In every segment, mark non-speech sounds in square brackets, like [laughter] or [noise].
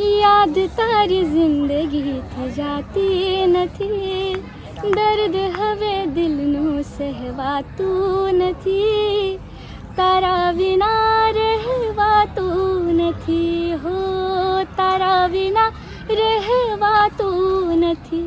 યાદ તારી જિંદગીથી જાતી નથી દર્દ હવે દિલનું સહેવાતું નથી તારા વિના રહેવાતું નથી હો તારા વિના રહેવાતું નથી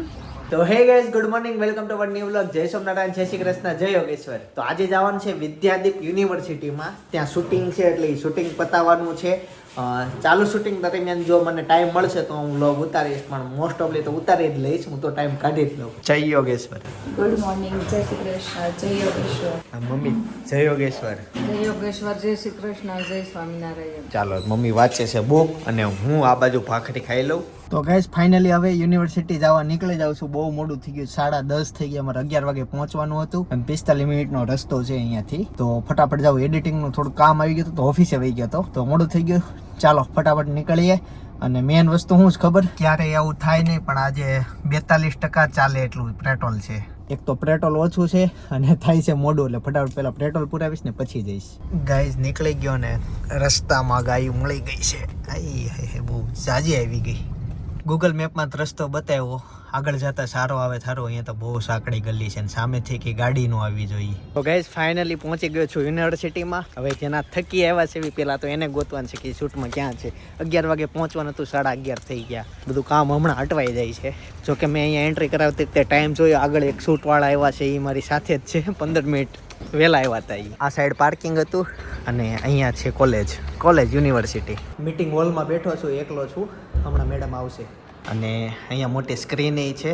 તો hey guys good morning welcome to our new vlog જય સોમનારાયણ, જય શ્રી કૃષ્ણ, જય યોગેશ્વર. તો આજે જવાનું છે વિદ્યાદીપ યુનિવર્સિટીમાં. ત્યાં શૂટિંગ છે એટલે એ શૂટિંગ પતાવવાનું છે. ચાલુ શૂટિંગ દરમિયાન જો મને ટાઈમ મળશે તો હું વ્લોગ ઉતારીશ પણ મોસ્ટ ઓફલી તો ઉતારી જ લઈશ હું તો ટાઈમ કાઢી જ લઉં. જય યોગેશ્વર. ગુડ મોર્નિંગ જય શ્રી કૃષ્ણ જય યોગેશ્વર. મમ્મી જય યોગેશ્વર. જય યોગેશ્વર જય શ્રી કૃષ્ણ જય સ્વામિનારાયણ. ચાલો મમ્મી વાંચે છે બુક અને હું આ બાજુ ભાખરી ખાઈ લઉં. તો ગાઈઝ ફાઇનલી હવે યુનિવર્સિટી જવા નીકળી જાઉં છું. બહુ મોડું થઈ ગયું. સાડા દસ થઈ ગયા. અમારે અગિયાર વાગે પહોંચવાનું હતું. અને પિસ્તાલીસ મિનિટનો રસ્તો છે અહીંયાથી. તો ફટાફટ જાઉં. એડિટિંગનું થોડું કામ આવી ગયું હતું તો ઓફિસે વહી ગયો હતો. તો મોડું થઈ ગયું. ચાલો ફટાફટ નીકળીએ. અને મેન વસ્તુ શું જ ખબર, ક્યારે આવું થાય નહીં, પણ આજે બેતાલીસ ટકા ચાલે એટલું પેટ્રોલ છે. એક તો પેટ્રોલ ઓછું છે અને થાય છે મોડું, એટલે ફટાફટ પહેલાં પેટ્રોલ પુરાવીશ ને પછી જઈશ. ગાઈઝ નીકળી ગયો ને રસ્તામાં ગાયું મળી ગઈ છે. આઈ હે હે બહુ જાજી આવી ગઈ. ગૂગલ મેપમાં રસ્તો બતાવ્યો. આગળ જતા સારો આવે સારો અહીંયા તો બહુ સાંકડી ગલી છે ને સામેથી કે ગાડી નો આવી જોઈએ. તો ગાઈઝ ફાઇનલી પહોંચી ગયો છું યુનિવર્સિટીમાં. હવે જેના થકી આવ્યા છે એવી પહેલા તો એને ગોતવાનું છે કે શૂટમાં ક્યાં છે. અગિયાર વાગે પહોંચવાનું હતું સાડા અગિયાર થઈ ગયા. બધું કામ હમણાં અટવાઈ જાય છે. જો કે મેં અહીંયા એન્ટ્રી કરાવતી તે ટાઈમ જોયો આગળ એક શૂટવાળા આવ્યા છે એ મારી સાથે જ છે. પંદર મિનિટ વહેલા આવ્યા હતા. આ સાઈડ પાર્કિંગ હતું અને અહીંયા છે કોલેજ કોલેજ યુનિવર્સિટી મીટિંગ હોલમાં બેઠો છું એકલો છું. હમણાં મેડમ આવશે. અને અહીંયા મોટી સ્ક્રીન એ છે.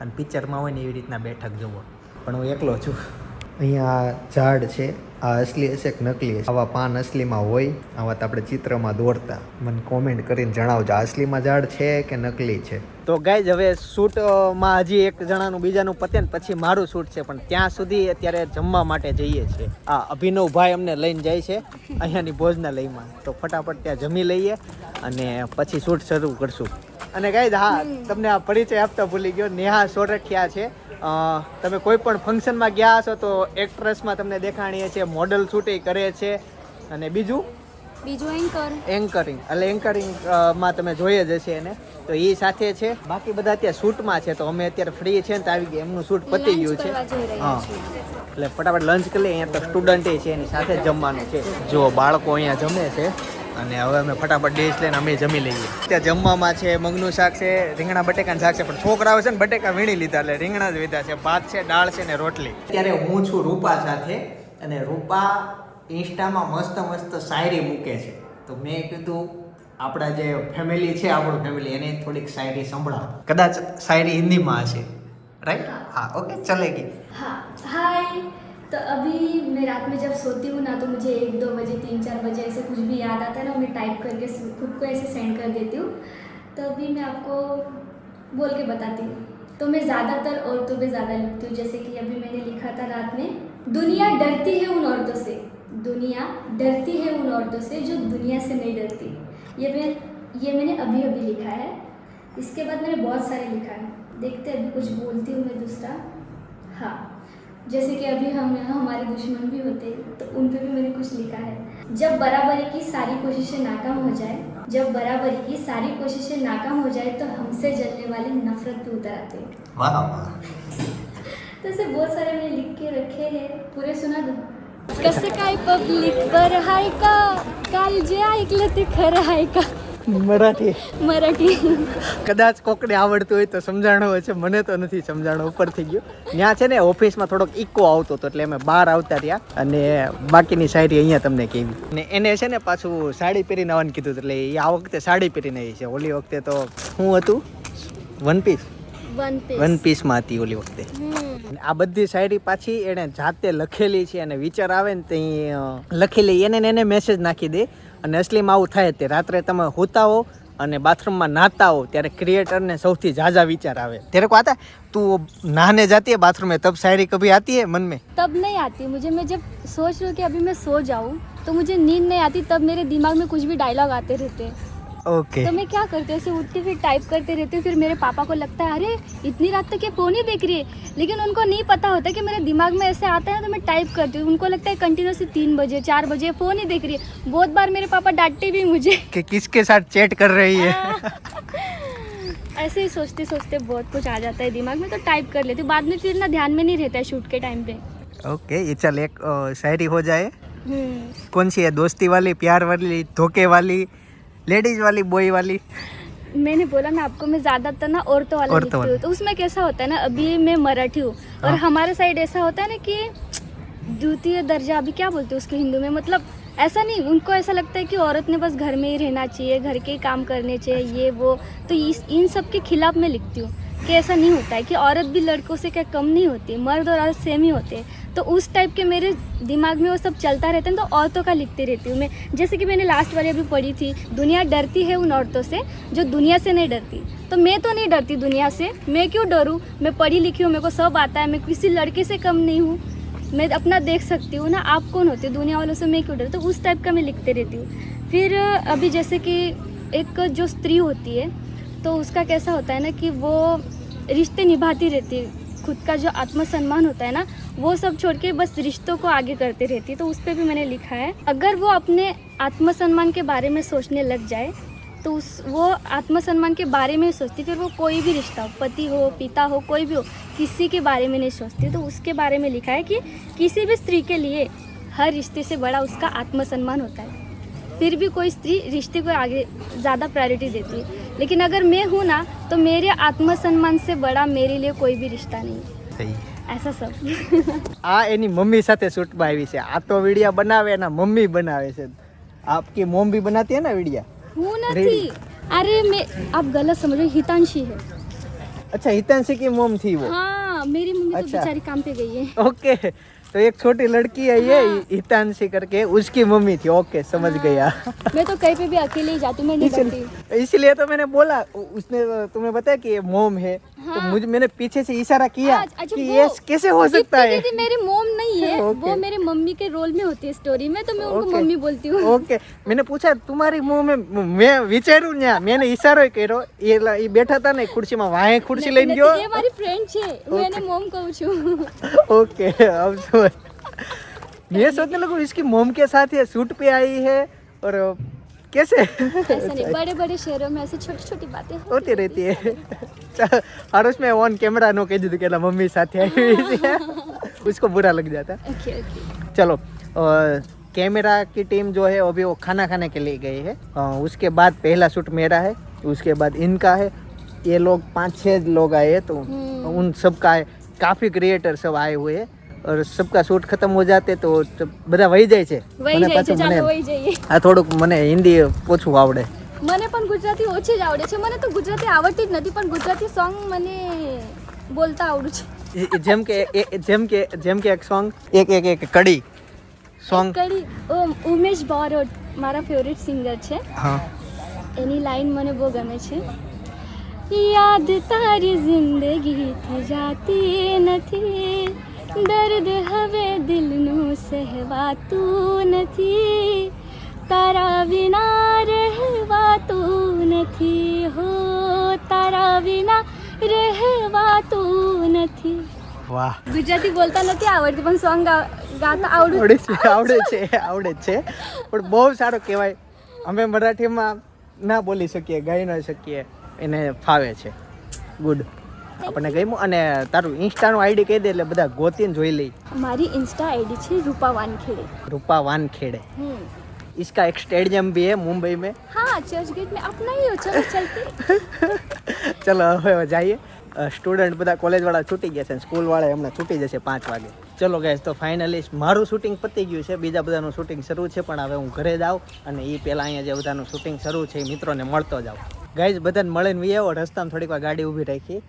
અને પિક્ચરમાં હોય ને એવી રીતના બેઠક જુઓ. પણ હું એકલો છું. અહીંયા ઝાડ છે. આ અસલી હશે કે નકલી હશે? આવા પાન અસલીમાં હોય, આવા તો આપણે ચિત્રમાં દોરતા. મને કોમેન્ટ કરીને જણાવજો, આ અસલીમાં ઝાડ છે કે નકલી છે? તો ગાઈઝ હવે શૂટમાં હજી એક જણાનું, બીજાનું પતે ને પછી મારું શૂટ છે, પણ ત્યાં સુધી અત્યારે જમવા માટે જઈએ છીએ. આ અભિનવ ભાઈ અમને લઈને જાય છે, અહીંયાની ભોજનાલયમાં. તો ફટાફટ ત્યાં જમી લઈએ અને પછી શૂટ શરૂ કરશું. અને ગાઈઝ હા તમને આ પરિચય આપતા ભૂલી ગયો. નેહા સોરઠિયા છે. તમે કોઈ પણ ફંક્શનમાં ગયા હશો તો એક્ટ્રેસમાં તમને દેખાણીએ છીએ મોડલ શૂટિંગ કરે છે અને બીજું? બીજું એન્કર એન્કરિંગ એટલે એન્કરિંગમાં તમે જોઈએ જ હશે એને. તો એ સાથે છે. બાકી બધા અત્યારે શૂટમાં છે તો અમે અત્યારે ફ્રી છે ને તો આવી ગયા. એમનું શૂટ પતી ગયું છે. હા. એટલે ફટાફટ લંચ કરી લઈએ. અહીંયા તો સ્ટુડન્ટ છે એની સાથે જમવાનું છે. જો બાળકો અહીંયા જમે છે. અને હવે અમે ફટાફટ ડીશ લઈને અમે જમી લઈએ. ત્યાં જમવામાં છે મગનું શાક છે રીંગણા બટેકાનું શાક છે પણ છોકરાઓ છે ને બટેકા વીણી લીધા એટલે રીંગણા જ લીધા છે ભાત છે દાળ છે ને રોટલી. અત્યારે હું છું રૂપા સાથે અને રૂપા ઇન્સ્ટામાં મસ્ત મસ્ત શાયરી મૂકે છે. તો મેં કીધું આપણા જે ફેમિલી છે આપણું ફેમિલી એને થોડીક શાયરી સંભળાવો. કદાચ શાયરી હિન્દીમાં હશે. રાઈટ હા ઓકે ચલેગી હા હાય तो अभी मैं रात में जब सोती हूँ ना तो मुझे एक दो बजे, तीन चार बजे ऐसे कुछ भी याद आता है ना, मैं टाइप करके खुद को ऐसे सेंड कर देती हूँ। तो अभी मैं आपको बोल के बताती हूँ। तो मैं ज़्यादातर औरतों पे ज़्यादा लिखती हूँ, जैसे कि अभी मैंने लिखा था रात में, दुनिया डरती है उन औरतों से। दुनिया डरती है उन औरतों से जो दुनिया से नहीं डरती। ये मैं, ये मैंने अभी अभी लिखा है। इसके बाद मैंने बहुत सारे लिखा है। देखते अभी कुछ बोलती हूँ मैं दूसरा। हाँ। जैसे कि अभी हम हमारे दुश्मन भी होते तो उन पे भी मैंने कुछ लिखा है। जब बराबरी की सारी कोशिशें नाकाम हो जाए जब बराबरी की सारी कोशिशें नाकाम हो जाए तो हमसे जलने वाली नफरत भी उतर आती वाह वाह। तो ऐसे बहुत सारे मैंने लिख के रखे हैं। पूरे सुना दो? कसं काय पब्लिक बरं हाय का काल जे ऐकलं ते खरं आहे का। મરાઠી. મરાઠી. કદાચ કોકને આવડતું હોય તો સમજાણો હોય છે મને તો નથી સમજાણો ઉપર થઈ ગયો. ત્યાં છે ને ઓફિસમાં થોડોક ઇકો આવતો હતો એટલે અમે બહાર આવતા રહ્યા અને બાકીની સાયરી અહીંયા તમને કહેવી. ને એને છે ને પાછું સાડી પહેરીને આવવાનું કીધું એટલે એ આ વખતે સાડી પહેરીને આવી છે. ઓલી વખતે તો શું હતું? વન પીસ વન પીસમાં હતી ઓલી વખતે. આ બધી શાયરી પાછી એણે જાતે લખેલી છે અને વિચાર આવે ને ત્યાં લખેલી એને એને મેસેજ નાખી દે. અને અસલીમાં આવું થાય જ તે રાત્રે તમે હોતા હો અને બાથરૂમમાં નાતા હો ત્યારે ક્રિએટરને સૌથી ઝાઝા વિચાર આવે તેરે કો આતા તું નહાને जाती है बाथरूम में तब शायरी कभी आती है मन में तब नहीं आती मुझे मैं जब सोच रही हूँ कि अभी मैं सो जाऊँ तो मुझे नींद नहीं आती तब मेरे दिमाग में कुछ भी डायलॉग आते रहते हैं ओके तो मैं क्या करती हूँ? ऐसे उठती फिर टाइप करते रहती हूँ फिर मेरे पापा को लगता है अरे इतनी रात तक ये फ़ोन ही देख रही है। लेकिन उनको नहीं पता होता कि मेरे दिमाग में ऐसे आता है तो मैं टाइप करती हूँ। उनको लगता है कंटिन्यूसली तीन बजे चार बजे फ़ोन ही देख रही है। बहुत बार मेरे पापा डांटते भी मुझे। कि किसके साथ चैट कर रही है? ऐसे ही सोचते सोचते बहुत कुछ आ जाता है दिमाग में तो टाइप कर लेती हूँ। बाद में फिर ना ध्यान में नहीं रहता है शूट के टाइम पे। ओके ये चल एक शायरी हो जाए। हम्म। कौन सी है? दोस्ती वाली प्यार वाली धोखे वाली? लेडीज़ वाली बॉय वाली। मैंने बोला ना आपको मैं ज़्यादातर ना औरतों वाला औरतों लिखती वाला। हूँ तो उसमें कैसा होता है ना अभी मैं मराठी हूँ और हाँ। हमारे साइड ऐसा होता है ना कि द्वितीय दर्जा अभी क्या बोलते हैं उसके हिंदू में? मतलब ऐसा नहीं उनको ऐसा लगता है कि औरत ने बस घर में ही रहना चाहिए घर के ही काम करने चाहिए ये वो। तो इस इन सब के खिलाफ मैं लिखती हूँ कि ऐसा नहीं होता है कि औरत भी लड़कों से क्या कम नहीं होती मर्द और औरत सेम ही होते हैं। तो उस टाइप के मेरे दिमाग में वो सब चलता रहता है तो औरतों का लिखती रहती हूँ मैं। जैसे कि मैंने लास्ट वाली अभी पढ़ी थी, दुनिया डरती है उन औरतों से जो दुनिया से नहीं डरती। तो मैं तो नहीं डरती दुनिया से, मैं क्यों डरूँ? मैं पढ़ी लिखी हूँ, मेरे को सब आता है, मैं किसी लड़के से कम नहीं हूँ। मैं अपना देख सकती हूँ ना, आप कौन होते हो? दुनिया वालों से मैं क्यों डर? तो उस टाइप का मैं लिखते रहती हूँ। फिर अभी जैसे कि एक जो स्त्री होती है तो उसका कैसा होता है ना कि वो रिश्ते निभाती रहती है, खुद का जो आत्मसम्मान होता है ना वो सब छोड़ के बस रिश्तों को आगे करते रहती है तो उस पर भी मैंने लिखा है। अगर वो अपने आत्मसम्मान के बारे में सोचने लग जाए तो उस, वो आत्मसम्मान के बारे में सोचती, फिर वो कोई भी रिश्ता हो, पति हो, पिता हो, कोई भी हो, किसी के बारे में नहीं सोचती। तो उसके बारे में लिखा है कि किसी भी स्त्री के लिए हर रिश्ते से बड़ा उसका आत्मसम्मान होता है। फिर भी कोई स्त्री रिश्ते को आगे ज़्यादा प्रायोरिटी देती है। लेकिन अगर मैं हूँ ना तो मेरे आत्मसम्मान से बड़ा मेरे लिए कोई भी रिश्ता नहीं है। આ એની મમ્મી સાથે શૂટમાં આવી છે આ તો વિડીયા બનાવે એના મમ્મી બનાવે છે આપકી મોમ भी बनाती है ना विडिया हूँ ना Really? थी अरे मैं आप गलत समझ रहे हो, हितांशी है अच्छा हितांशी की मोम थी वो हाँ मेरी मम्मी तो अच्छा। बेचारी काम पे गई है ओके तो एक छोटी लड़की है ये हितांशी करके उसकी मम्मी थी ओके समझ हाँ। गया मैं तो कहीं पे भी अकेले ही जाती हूँ मैं नहीं इसलिए तो मैंने बोला उसने तुम्हें बताया कि ये मोम है हाँ। तो हाँ। मुझे मैंने पीछे से इशारा किया कि ये कैसे हो सकता है मेरी मोम है ओके। वो मेरे मम्मी के रोल में होती है स्टोरी में तो मैं उनको ओके। मम्मी बोलती हूँ ઓકે મેને પૂછા તમારી મોં મેં મેં વિચાર્યું ને મેને ઈશારો કર્યો એ લ- ઈ બેઠા હતા ને ખુરશીમાં વાહે ખુરશી લઈને ગયો ये हमारी फ्रेंड छे હું એને મોમ કહું છું ओके अब तो मैं सोचने लगूं इसकी मोम के साथ ये सूट पे आई है और कैसे ऐसा नहीं बड़े बड़े शहरों में ऐसी छोटी छोटी बातें होती रहती है चल, हर [laughs] उसमें ऑन कैमरा नो कह દીધું કે એના મમ્મી સાથે [laughs] આવી છે उसको बुरा लग जाता ओके ओके चलो अ, कैमरा की टीम जो है अभी वो खाना खाने के लिए गई है अ, उसके बाद पहला शूट मेरा है उसके बाद इनका है ये लोग पाँच छः लोग आए हैं तो हम्म। उन सब का है काफ़ी क्रिएटर सब आए हुए हैं और सबका शूट खत्म हो जाते तो सब બધા વહી જાય છે વહી મને જાય છે પાછું મને ચાલો વહી જઈએ આ થોડુંક મને હિન્દી ઓછું આવડે મને પણ ગુજરાતી ઓછી જ આવડે છે મને તો ગુજરાતી આવડતી જ નથી પણ ગુજરાતી સોંગ મને બોલતા આવડું છે એ- જેમ કે એ- જેમ કે જેમ કે એક સોંગ એક એક એક કડી સોંગ કડી ઓ ઉમેશ બારોટ મારા ફેવરેટ સિંગર છે હા એની લાઈન મને બહુ ગમે છે યાદ તારી જિંદગીથી જાતી નથી દર્દ હવે દિલનું સહેવાતું નથી. તારા વિના રહેવાતું નથી હો. તારા વિના રહેવાતું નથી. વાહ. ગુજરાતી બોલતા નથી આવડતી પણ સોંગ ગાતા આવડું. છે આવડે છે આવડે છે. પણ બહુ સારો કહેવાય. અમે મરાઠીમાં ના બોલી શકીએ ગાઈ ન શકીએ. એને ફાવે છે. ગુડ આપણને ગમ્યું અને તારું ઇન્સ્ટાનું આઈડી કહી દે એટલે બધા ગોતીને જોઈ લઈ મારી ઇન્સ્ટા આઈડી છે રૂપા વાનખેડે રૂપા વાનખેડે હમ इसका एक स्टेडियम भी है मुंबई में हाँ चर्च गेट में अपना ही हो चलो चलते ચલો હવે જઈએ સ્ટુડન્ટ બધા કોલેજવાળા છૂટી ગયા છે સ્કૂલવાળા હમણાં છૂટી જશે પાંચ વાગે ચલો ગાઈસ તો ફાઇનલી મારું શૂટિંગ પતી ગયું છે બીજા બધાનું શૂટિંગ શરૂ છે પણ હવે હું ઘરે જાઉં અને એ પહેલાં અહીંયા જે બધાનું શૂટિંગ શરૂ છે એ મિત્રોને મળતો જાઉં ગાઈઝ બધાને મળીને વી આવો રસ્તામાં થોડીક વાર ગાડી ઊભી રાખી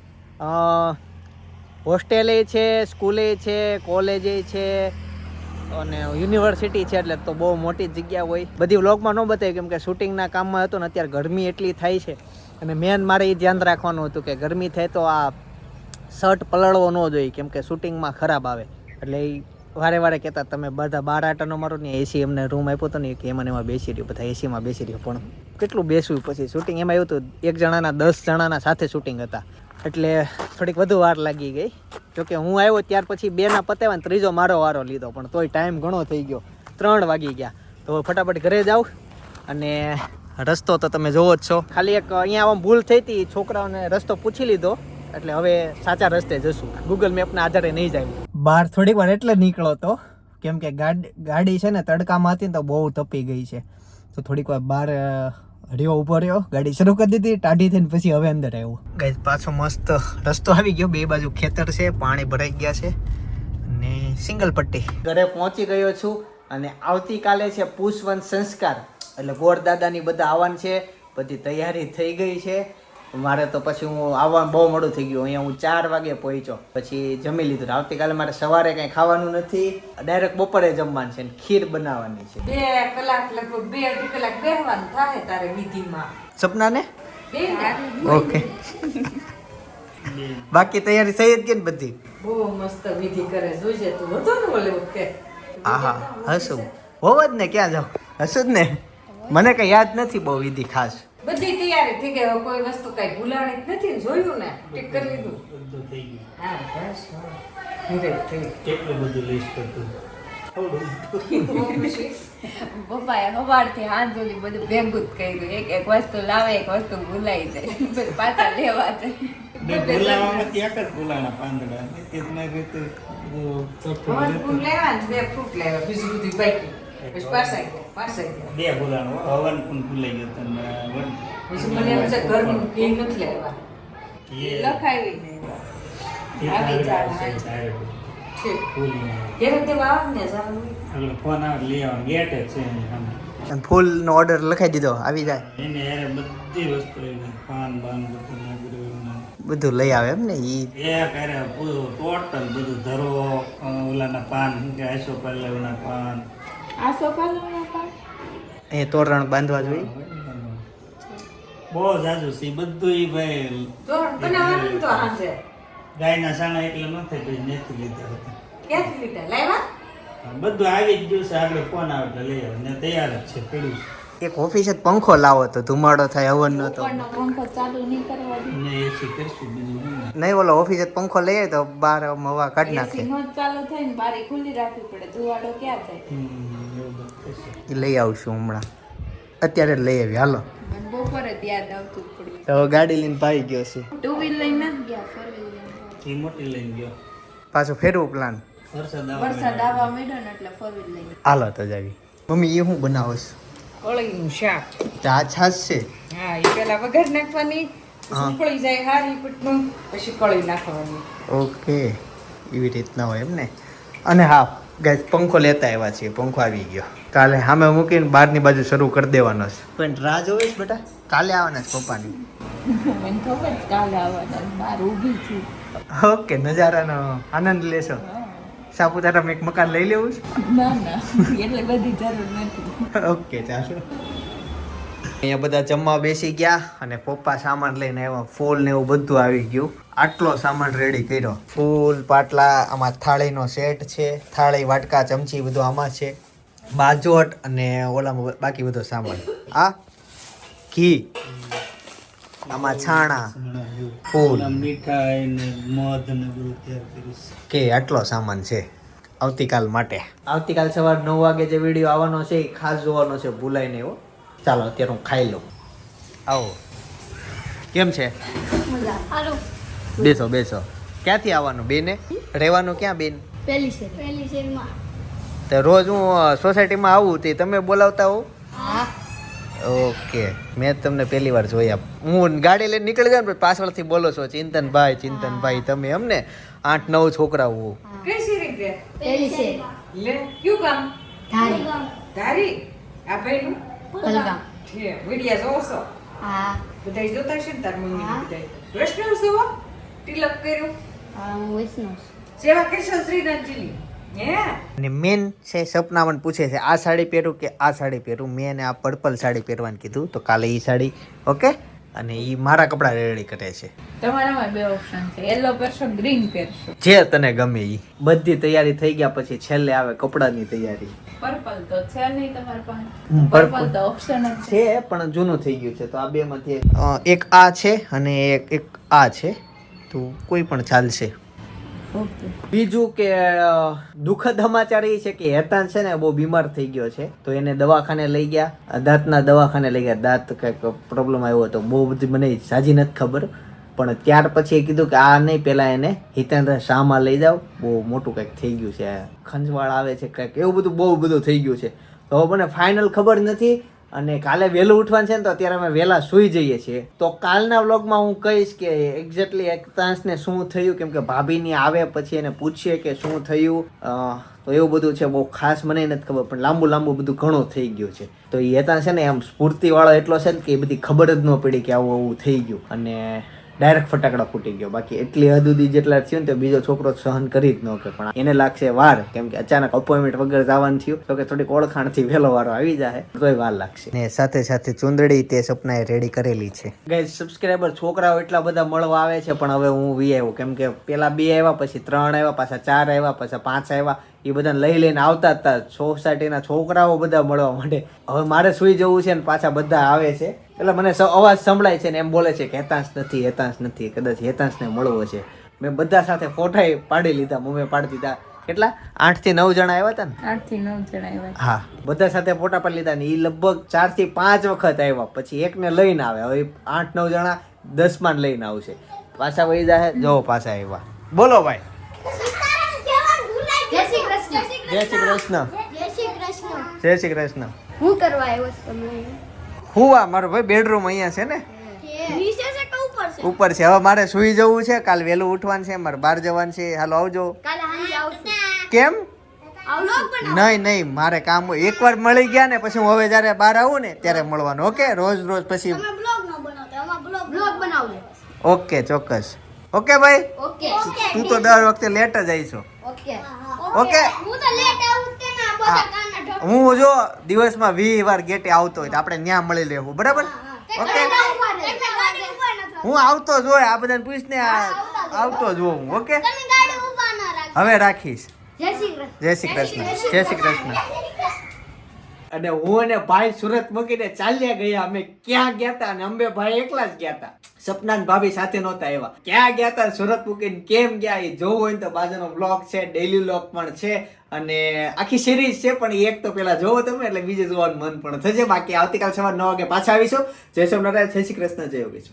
હોસ્ટેલે છે, સ્કૂલે છે, કોલેજે છે, અને યુનિવર્સિટી છે એટલે તો બહુ મોટી જગ્યા હોય. બધી વ્લોગમાં ન બતાવી કેમ કે શૂટિંગના કામમાં હતો ને અત્યારે ગરમી એટલી થાય છે. અને મેન મારે એ ધ્યાન રાખવાનું હતું કે ગરમી થાય તો આ શર્ટ પલળવો ન જોઈએ, કેમ કે શૂટિંગમાં ખરાબ આવે. એટલે એ વારે વારે કહેતા, તમે બધા બાર આટાનો મારો ને એસી એમને રૂમ આપ્યો હતો ને કે એમાં એમાં બેસી રહ્યો, બધા એસીમાં બેસી રહ્યો. પણ કેટલું બેસવું પછી શૂટિંગ, એમાં એવું હતું, એક જણાના દસ જણાના સાથે શૂટિંગ હતા. એટલે થોડીક વધુ વાર લાગી ગઈ. જોકે હું આવ્યો ત્યાર પછી બેના પતાવ્યા ને ત્રીજો મારો વારો લીધો, પણ તોય ટાઈમ ઘણો થઈ ગયો. ત્રણ વાગી ગયા. તો ફટાફટ ઘરે જાઉં અને રસ્તો તો તમે જોવો જ છો. ખાલી એક અહીંયા આમ ભૂલ થઈ હતી, છોકરાઓને રસ્તો પૂછી લીધો, એટલે હવે સાચા રસ્તે જશું. ગૂગલ મેપના આધારે નહીં જાય. બહાર થોડીક વાર એટલે નીકળો તો. કેમ કે ગાડી છે ને તડકામાં હતી ને તો બહુ તપી ગઈ છે. તો થોડીક વાર બહાર રહ્યો ઊભો રહ્યો, ગાડી શરૂ કરી દીધી, ટાઢી થઈને પછી હવે અંદર આવ્યો. ગાય પાછો મસ્ત રસ્તો આવી ગયો, બે બાજુ ખેતર છે, પાણી ભરાઈ ગયા છે અને સિંગલ પટ્ટી. ઘરે પહોંચી ગયો છું અને આવતીકાલે છે પુષ્પવન સંસ્કાર. એટલે ગોળ દાદાની બધા આવવાનું છે, બધી તૈયારી થઈ ગઈ છે. મારે તો પછી હું આવવાનું બહુ મોડું થઈ ગયું. અહીંયા હું ચાર વાગે પહોંચ્યો. પછી જમી લીધું. આવતીકાલે મારે સવારે કંઈ ખાવાનું નથી. ડાયરેક્ટ બપોરે જમવાનું છે ખીર બનાવવાની છે. બે કલાક લગભગ બે અઢી કલાક બેહવાનું થાય તારે વિધિમાં. સપનાને? ઓકે. બાકી તૈયારી થઈ જ ગઈ ને બધી? બહુ મસ્ત વિધિ કરે. જોઈજે તું. વધુ ને બોલે ઓકે આહા હસું. હોવ જ ને ક્યાં જાવ? હસું જ ને? મને કઈ યાદ નથી બહુ વિધિ ખાસ. બધી તૈયારી થઈ ગઈ. હવે કોઈ વસ્તુ કઈ ભૂલાણી જ નથી જોયું ને ટીક કરી લીધું. બધું થઈ ગયું. હા બસ હા. ધીરે થઈ કેટલું બધું લિસ્ટ ખુશી [laughs] પપ્પાએ સવારથી હાથ સુધી બધું ભેગું જ કર્યું. એક એક વસ્તુ લાવે એક વસ્તુ ભૂલાઈ જાય. પાછા લેવા જાય. બે ભૂલાવામાં એક જ ભૂલાણા પાંદડા. તે રીતે બહુ ચોખ્ખું હવન હતું. ફૂલ લેવા બે ફ્રૂટ લેવા. બીજું બધું બાકી. બે ભૂલાણા હવન પણ ભૂલાઈ ગયો તમને પછી મને એમ છે ઘરનું ઘી નથી લેવા. લખાવી આવી જાય. ઘેરે વાવ ને જાવું એટલે ફોન આવે લઈ આવવાનો. ગેટ જ છે એની સામે. અને ફૂલનો ઓર્ડર લખાઈ દીધો આવી જાય. એને હારે બધી વસ્તુ પાન બાન બધું બધું લઈ આવે એમ ને ઈ. એક હારે પૂરું ટોટલ બધું ધરો ઓલાના પાન કે આસો પલ્લવના પાન. આ એ તોરણ બાંધવા જોઈએ. બહુ જાજુ છે બધું એ ભાઈ તોરણ બનાવવાનું તો હાજે ગાયના સાણા એટલે ન થાય ભાઈ નથી લીધા હતા. ક્યાંથી લીધા. લાવ્યા બધું આવી જ ગયું છે આગળ ફોન આવે એટલે લઈ આવે. ને તૈયાર જ છે પડ્યું એક ઓફિસ જ પંખો લાવો તો ધુમાડો થાય હવન નો તો પંખો નહીં ઓલો ઓફિસ જ પંખો લઈએ તો બાર હવા કાઢી નાખે. ચાલુ થાય ને બારી ખુલ્લી રાખવી પડે ધુવાડો ક્યાં લઈ આવશું હમણાં. અત્યારે લઈ આવી હાલો. બપોરે યાદ આવતું પડ્યું. તો ગાડી લઈને ભાઈ ગયો છે. ટુ વ્હીલ લઈને નથી ગયા ફોર વ્હીલ મોટી લઈને ગયો. પાછો ફેરવું પ્લાન વરસાદ આવવા માંડ્યો. ને એટલે ફોર વ્હીલ લઈને. હાલો તો જાવી. મમ્મી એ હું બનાવો છો? કોળીનું શાક. આ છાશ છે? હા એ પેલા વઘાર નાખવાની. ઉકળી જાય હારી પટમાં પછી કળી નાખવાની. ઓકે. એવી રીતના હોય એમ ને? અને હા ગાય પંખો લેતા આવ્યા છીએ. પંખો આવી ગયો. કાલે સામે મૂકીને બહારની બાજુ શરૂ કરી દેવાનો છે. પણ રાહ જોવે છે બેટા? કાલે આવવાના છે પપ્પાની. મને ખબર કાલે આવવાના બહાર ઊભી છું. ઓકે નજારાનો આનંદ લેશો. સાપુતારામાં એક મકાન લઈ લેવું ના ના. એટલે બધી જરૂર નથી. ઓકે ચાલો. અહીંયા બધા જમવા બેસી ગયા અને પપ્પા સામાન લઈને આવ્યા. ફૂલ ને એવું બધું આવી ગયું. આટલો સામાન રેડી કર્યો. ફૂલ પાટલા આમાં થાળીનો સેટ છે. થાળી વાટકા ચમચી બધું આમાં છે. બાજોટ અને ઓલામાં બાકી બધો સામાન. આ ઘી. આમાં છાણા ફૂલ. મીઠાઈ ને મધ ને બધું તૈયાર કે આટલો સામાન છે આવતીકાલ માટે. આવતીકાલ સવાર નવ વાગે જે વીડિયો આવવાનો છે એ ખાસ જોવાનો છે ભૂલાય નહીં હો. ચાલો અત્યારે હું ખાઈ લઉં. આવો. કેમ છે? બેસો બેસો. ક્યાંથી આવવાનું બેને? રહેવાનું ક્યાં બેન? પહેલી શેર પહેલી શેરમાં. તો રોજ હું સોસાયટીમાં આવું તે તમે બોલાવતા હો? હા. ઓકે. મેં તમને પહેલી વાર જોયા. હું ગાડી લઈને નીકળી ને પાછળથી બોલો છો ચિંતનભાઈ ચિંતનભાઈ તમે એમને આઠ નવ છોકરાઓ કઈ રીતે પહેલી છે. લે કયું કામ ધારી. ધારી? આ ભાઈનું? પલગામ. છે વિડિયા જોવો છો? હા. બધા જોતા છે તાર મમ્મી. બધા વૈષ્ણવ સેવા તિલક કર્યું? હા વૈષ્ણવ સેવા કરશો શ્રીનાથજીની અને મેન છે સપના મને પૂછે છે આ સાડી પહેરું કે આ સાડી પહેરું? મેં એને આ પર્પલ સાડી પહેરવાનું કીધું તો કાલે એ સાડી ઓકે? અને એ મારા કપડાં રેડી કરે છે. તમારામાં બે ઓપ્શન છે યેલો પહેરશો ગ્રીન પહેરશો. જે તને ગમે એ બધી તૈયારી થઈ ગયા પછી છેલ્લે આવે કપડાની તૈયારી. પર્પલ તો છે નહીં તમારા પાસે. પર્પલ તો ઓપ્શન જ છે. પણ જૂનું થઈ ગયું છે તો આ બે માંથી એક આ છે અને એક એક આ છે તો કોઈ પણ ચાલશે. બીજું કે દુઃખદ સમાચાર એ છે કે હેતાન છે ને બહુ બીમાર થઈ ગયો છે. તો એને દવાખાને લઈ ગયા. દાંતના દવાખાને લઈ ગયા. દાંત કંઈક પ્રોબ્લેમ આવ્યો હતો. બહુ બધી મને સાજી નથી ખબર. પણ ત્યાર પછી એ કીધું કે આ નહીં પહેલાં એને હિતેન્દ્ર શાહમાં લઈ જાઓ. બહુ મોટું કંઈક થઈ ગયું છે. ખંજવાળ આવે છે કંઈક. એવું બધું બહુ બધું થઈ ગયું છે. તો મને ફાઇનલ ખબર નથી. અને કાલે વહેલું ઉઠવાનું છે ને તો અત્યારે અમે વહેલા સૂઈ જઈએ છીએ. તો કાલના વ્લોગમાં હું કહીશ કે એક્ઝેક્ટલી એકતાંશને શું થયું, કેમ કે ભાભીની આવે પછી એને પૂછીએ કે શું થયું. તો એવું બધું છે, બહુ ખાસ મને નથી ખબર, પણ લાંબુ લાંબુ બધું ઘણું થઈ ગયું છે. તો એ હેતા છે ને એમ સ્ફૂર્તિવાળો એટલો છે ને કે એ બધી ખબર જ ન પડી કે આવું આવું થઈ ગયું. અને ડાયરેક્ટ ફટાકડા ફૂટી ગયો. બાકી એટલી હદ સુધી જેટલા થયું ને તો બીજો છોકરો સહન કરી જ ન કે પણ એને લાગશે વાર કેમ કે અચાનક અપોઇન્ટમેન્ટ વગર જવાનું થયું. તો કે થોડીક ઓળખાણથી વહેલો વારો આવી જાય તોય વાર લાગશે. ને સાથે સાથે ચુંદડી તે સપનાએ રેડી કરેલી છે. ગાઈઝ સબસ્ક્રાઈબર છોકરાઓ એટલા બધા મળવા આવે છે પણ હવે હું વી આવ્યો. કેમ કે પેલા બે આવ્યા પછી ત્રણ આવ્યા પાછા ચાર આવ્યા પાછા પાંચ આવ્યા. એ બધાને લઈ લઈને આવતા હતા. સોસાયટીના છોકરાઓ બધા મળવા માટે. હવે મારે સુઈ જવું છે ને પાછા બધા આવે છે. એટલે મને અવાજ સંભળાય છે ને એમ બોલે છે કે હેતાંશ નથી હેતાંશ નથી કદાચ હેતાંશને મળવો છે. મેં બધા સાથે ફોટા પાડી લીધા મમ્મી પાડી દીધા. કેટલા? આઠથી નવ જણા આવ્યા હતા ને? આઠથી નવ જણા આવ્યા હા. બધા સાથે ફોટા પાડી લીધા ને એ લગભગ ચારથી પાંચ વખત આવ્યા. પછી એકને લઈને આવે હવે આઠ નવ જણા દસમાં લઈને આવશે. પાછા વહી જાય જો પાછા આવ્યા. બોલો ભાઈ. જય શ્રી કૃષ્ણ. જય શ્રી કૃષ્ણ. જય શ્રી કૃષ્ણ. જય શ્રી કૃષ્ણ. હું કરવા આવ્યો છું તમે? હું આ મારો ભાઈ બેડરૂમ અહીંયા છે ને? નીચે છે કે ઉપર છે? હવે મારે સુઈ જવું છે. કાલ વહેલું ઉઠવાનું છે. મારે બહાર જવાનું છે. હાલો આવજો. કાલે સાંજે આવશું. કેમ? નહીં નહીં. મારે કામ એકવાર મળી ગયા ને પછી હું હવે જ્યારે બહાર આવું ને ત્યારે મળવાનું ઓકે? રોજ રોજ પછી બ્લોગ ન બનાવતા આમાં બ્લોગ બ્લોગ બનાવજો. ઓકે ચોક્કસ. ઓકે ભાઈ? ઓકે. તું તો દર વખતે લેટ જ આવીશું. ઓકે. ઓકે? હું તો લેટ આવું હું જો દિવસમાં વી વાર ગેટે આવતો હોય તો આપણે ત્યાં મળી લેવું બરાબર? ઓકે? હું આવતો જ હોય આ બધાને પૂછને આ આવતો જ હોઉં ઓકે? તમે ગાડી ઊભા ન રાખો હવે રાખીશ. જય શ્રી કૃષ્ણ. જય શ્રી કૃષ્ણ. જય શ્રી કૃષ્ણ. અને હું અને ભાઈ સુરત મૂકીને ચાલ્યા ગયા અમે ક્યાં ગયા હતા અને અંબે ભાઈ એકલા જ ગયા હતા સપના ભાભી સાથે નહોતા આવ્યા. ક્યાં ગયા હતા સુરત મૂકીને કેમ ગયા? એ જોવું હોય ને તો બાજુનો બ્લોગ છે ડેલી બ્લોગ પણ છે. અને આખી સિરીઝ છે, પણ એક તો પેલા જોવો તમે, એટલે બીજે જોવાનું મન પણ થશે. બાકી આવતીકાલ સવાર નવ વાગે પાછા આવીશું. જય સોમનારાયણ જય શ્રી કૃષ્ણ, જય યોગેશ્વર.